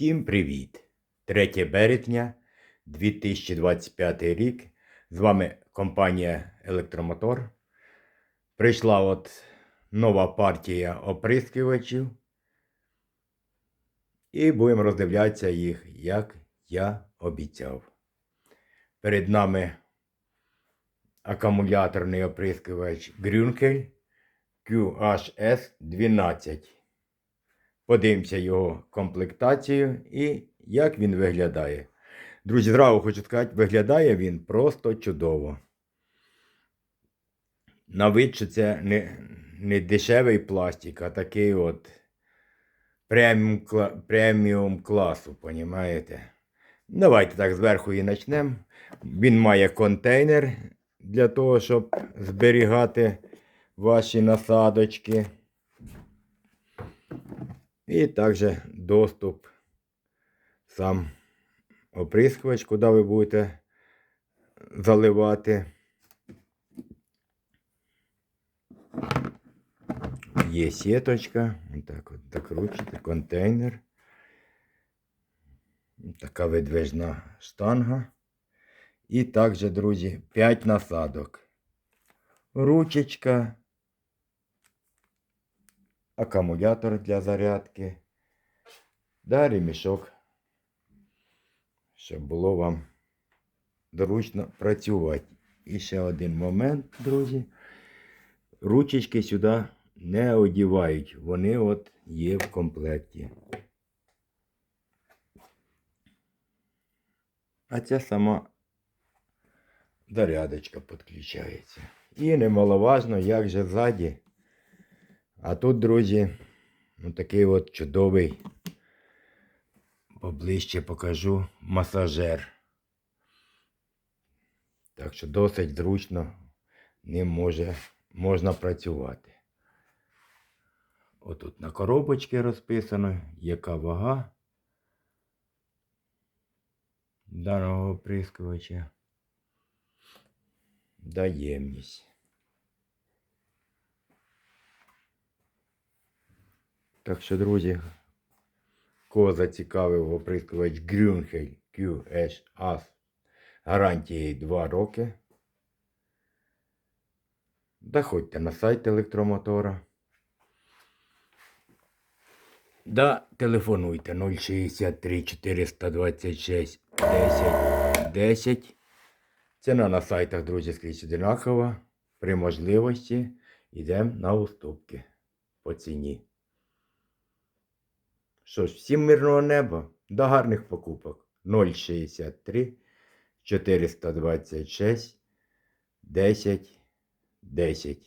Всім привіт! 3 березня 2025 рік. З вами компанія Електромотор. Прийшла от нова партія оприскувачів. І будемо роздивлятися їх, як я обіцяв. Перед нами акумуляторний оприскувач Grünkel QHS12. Подивимося його комплектацію і як він виглядає. Друзі, зразу хочу сказати, виглядає він просто чудово. На вид, що це не, не дешевий пластик, а такий от преміум, преміум класу, понімаєте? Давайте так зверху і почнемо. Він має контейнер для того, щоб зберігати ваші насадочки. І також доступ сам оприскувач, куди ви будете заливати. Є сіточка, так от закручити, контейнер. Така видвижна штанга. І також, друзі, 5 насадок. Ручечка акумулятор для зарядки, да ремішок, щоб було вам зручно працювати. І ще один момент, друзі. Ручечки сюди не одівають, вони от є в комплекті. А ця сама зарядочка підключається. І немаловажно, як же ззаді. А тут, друзі, ну такий от чудовий, поближче покажу, масажер. Так що досить зручно ним може, можна працювати. Отут на коробочці розписано, яка вага даного оприскувача. Да Так що, друзі, кого зацікавив оприскувач Grünhel QHS гарантією 2 роки. Заходьте на сайт електромотора. Да, телефонуйте 063 426 10 10. Ціна на сайтах, друзі, скрізь одинакова. При можливості йдемо на уступки по ціні. Що ж, всім мирного неба, до гарних покупок. 063 426 10 10.